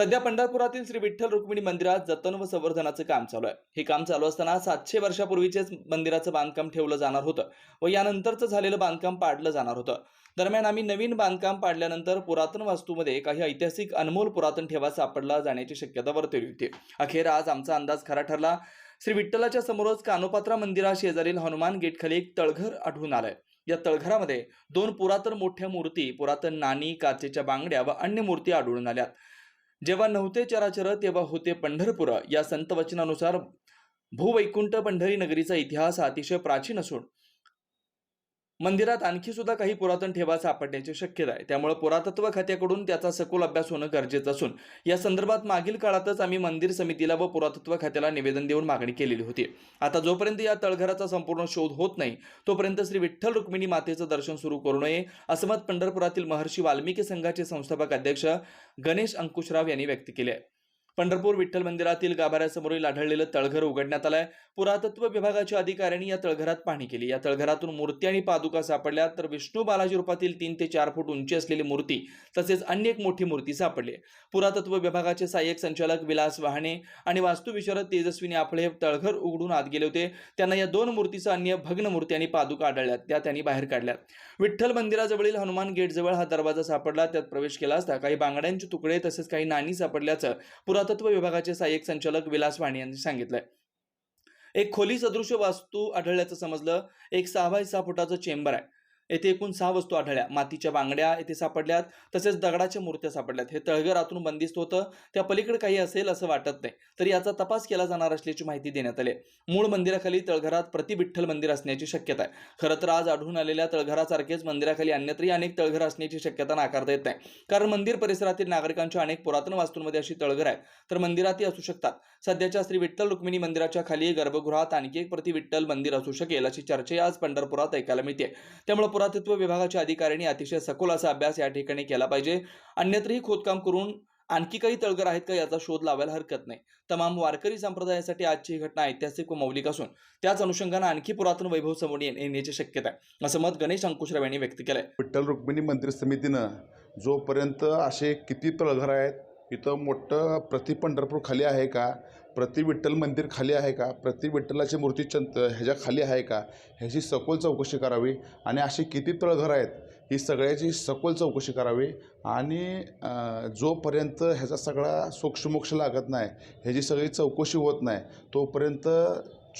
सध्या पंढरपुरातील श्री विठ्ठल रुक्मिणी मंदिरात जतन व संवर्धनाचं काम चालू आहे. हे काम चालू असताना सातशे वर्षापूर्वीचेच मंदिराचं बांधकाम ठेवलं जाणार होतं व यानंतरचं झालेलं बांधकाम पाडलं जाणार होतं. दरम्यान आम्ही नवीन बांधकाम पाडल्यानंतर पुरातन वास्तूमध्ये काही ऐतिहासिक अनमोल पुरातन ठेवा सापडला जाण्याची शक्यता वर्तवली होती. अखेर आज आमचा अंदाज खरा ठरला श्री विठ्ठलाच्या समोरच कानोपात्रा मंदिरा शेजारील हनुमान गेटखाली एक तळघर आढळून आलंय. या तळघरामध्ये दोन पुरातन मोठ्या मूर्ती पुरातन नाणी काचेच्या बांगड्या व अन्य मूर्ती आढळून आल्यात. जेव्हा नव्हते चराचर तेव्हा होते पंढरपुर. या संत वचनानुसार भूवैकुंठ पंढरी नगरीचा इतिहास हा अतिशय प्राचीन असून मंदिरात आणखी सुद्धा काही पुरातन ठेवा सापडण्याची शक्यता आहे. त्यामुळे पुरातत्व खात्याकडून त्याचा सखोल अभ्यास होणं गरजेचं असून या संदर्भात मागील काळातच आम्ही मंदिर समितीला व पुरातत्व खात्याला निवेदन देऊन मागणी केलेली होती. आता जोपर्यंत या तळघराचा संपूर्ण शोध होत नाही तोपर्यंत श्री विठ्ठल रुक्मिणी मातेचं दर्शन सुरू करू नये असं मत पंढरपुरातील महर्षी वाल्मिकी संघाचे संस्थापक अध्यक्ष गणेश अंकुशराव यांनी व्यक्त केले आहे. पंढरपूर विठ्ठल मंदिरातील गाभाऱ्यासमोरील आढळलेलं तळघर उघडण्यात आलंय. पुरातत्व विभागाच्या अधिकाऱ्यांनी या तळघरात पाहणी केली. या तळघरातून मूर्ती आणि पादुका सापडल्या तर विष्णू बालाजी रूपातील तीन ते चार फूट उंची असलेली मूर्ती तसेच अन्य एक मोठी मूर्ती सापडली पुरातत्व विभागाचे सहाय्यक संचालक विलास वाहने आणि वास्तुविशारद तेजस्विनी आफळे हे तळघर उघडून आत गेले होते. त्यांना या दोन मूर्तीचा अन्य भग्न मूर्ती आणि पादुका आढळल्यात. त्या त्यांनी बाहेर काढल्यात विठ्ठल मंदिराजवळील हनुमान गेटजवळ हा दरवाजा सापडला. त्यात प्रवेश केला असता काही बांगड्यांचे तुकडे तसेच काही नाणी सापडल्याचं पुरातत्व विभागाचे सहाय्यक संचालक विलास वाणी यांनी सांगितलंय. एक खोली सदृश्य वास्तू आढळल्याचं समजलं. एक सहा बाय सहा फुटाचं चेंबर आहे. येथे एकूण सहा वस्तू आढळल्या. मातीच्या बांगड्या येथे सापडल्यात तसेच दगडाच्या मूर्त्या सापडल्यात. हे तळघर आतून बंदिस्त होतं. त्या पलीकडे काही असेल असं वाटत नाही. तर याचा तपास केला जाणार असल्याची माहिती देण्यात आली. मूळ मंदिराखाली तळघरात प्रति विठ्ठल मंदिर असण्याची शक्यता आहे. खरं तर आज आढळून आलेल्या तळघरासारखेच मंदिराखाली अन्यत्रही अनेक तळघर असण्याची शक्यता नाकारता येत नाही. कारण मंदिर परिसरातील नागरिकांच्या अनेक पुरातन वास्तूंमध्ये अशी तळघर आहेत तर मंदिरातही असू शकतात. सध्याच्या श्री विठ्ठल रुक्मिणी मंदिराच्या खाली गर्भगृहात आणखी एक प्रति विठ्ठल मंदिर असू शकेल अशी चर्चा आज पंढरपुरात ऐकायला मिळते त्यामुळे पुरातत्व विभागाच्या अधिकाऱ्यांनी अतिशय सखोल असा अभ्यास या ठिकाणी केला पाहिजे. अन्यत्रही खोदकाम करून आणखी काही तळघर आहेत का याचा शोध लावायला हरकत नाही. तमाम वारकरी संप्रदायासाठी आजची ही घटना ऐतिहासिक व मौलिक असून त्याच अनुषंगानं आणखी पुरातन वैभव समोर येण्याची शक्यता आहे. असं मत गणेश अंकुशराव यांनी व्यक्त केलंय. विठ्ठल रुक्मिणी मंदिर समितीनं जोपर्यंत असे किती तळघर आहेत इथं मोठं प्रति पंढरपूर खाली आहे का? प्रति विठ्ठल मंदिर खाली आहे का? प्रति विठ्ठलाची मूर्ती चंत ह्याच्या खाली आहे का? ह्याची सखोल चौकशी करावी. आणि अशी किती तळघर आहेत ही सगळ्याची सखोल चौकशी करावी. आणि जोपर्यंत ह्याचा सगळा सोक्षमोक्ष लागत नाही ह्याची सगळी चौकशी होत नाही तोपर्यंत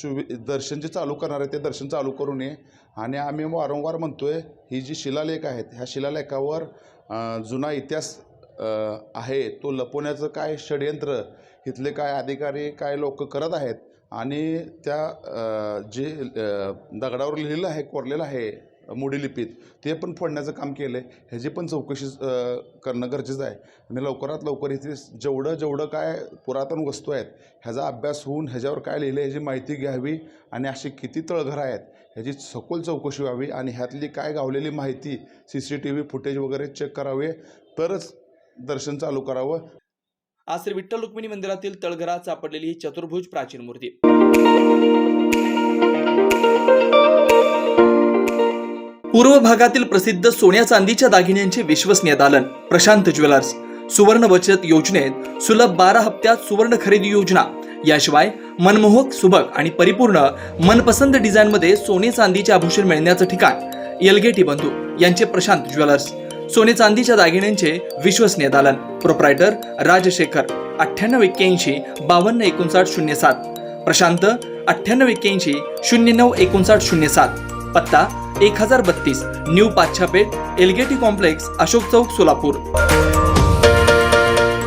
चुवी दर्शन जे चालू करणार आहे ते दर्शन चालू करू नये. आणि आम्ही वारंवार म्हणतो आहे ही जी शिलालेख आहेत ह्या शिलालेखावर जुना इतिहास आहे तो लपवण्याचं काय षडयंत्र इथले काय अधिकारी काय लोक करत आहेत आणि त्या जे दगडावर लिहिलेलं आहे कोरलेलं आहे मोडी लिपीत ते पण फोडण्याचं काम केलं आहे ह्याची पण चौकशी करणं गरजेचं आहे. आणि लवकरात लवकर इथे जेवढं जेवढं काय पुरातन वस्तू आहेत ह्याचा अभ्यास होऊन ह्याच्यावर काय लिहिलं आहे ह्याची माहिती घ्यावी आणि अशी किती तळघरं आहेत ह्याची सखोल चौकशी व्हावी आणि ह्यातली काय गावलेली माहिती C C T V footage वगैरे चेक करावे. तरच दर्शन चालू करावं. आज श्री विठ्ठल रुक्मिणी मंदिरातील तळघरात सापडलेली ही चतुर्भुज प्राचीन मूर्ती. पूर्व भागातील प्रसिद्ध सोन्या चांदीच्या दागिन्यांचे विश्वसनीय दालन प्रशांत ज्वेलर्स सुवर्ण बचत योजनेत सुलभ बारा हप्त्यात सुवर्ण खरेदी योजना. याशिवाय मनमोहक सुबक आणि परिपूर्ण मनपसंत डिझाईनमध्ये सोने चांदीचे आभूषण मिळण्याचं ठिकाण एलगेटी बंधू यांचे प्रशांत ज्वेलर्स. सोने चांदीच्या दागिन्यांचे विश्वसनीय दालन. प्रोप्रायटर राजशेखर अठ्ठ्याण्णव एक्क्याऐंशी बावन्न एकोणसाठ शून्य सात. प्रशांत अठ्ठ्याण्णव एक्क्याऐंशी शून्य नऊ एकोणसाठ शून्य सात. पत्ता एक हजार बत्तीस न्यू पाच्छापेठ एलगेटी कॉम्प्लेक्स अशोक चौक सोलापूर.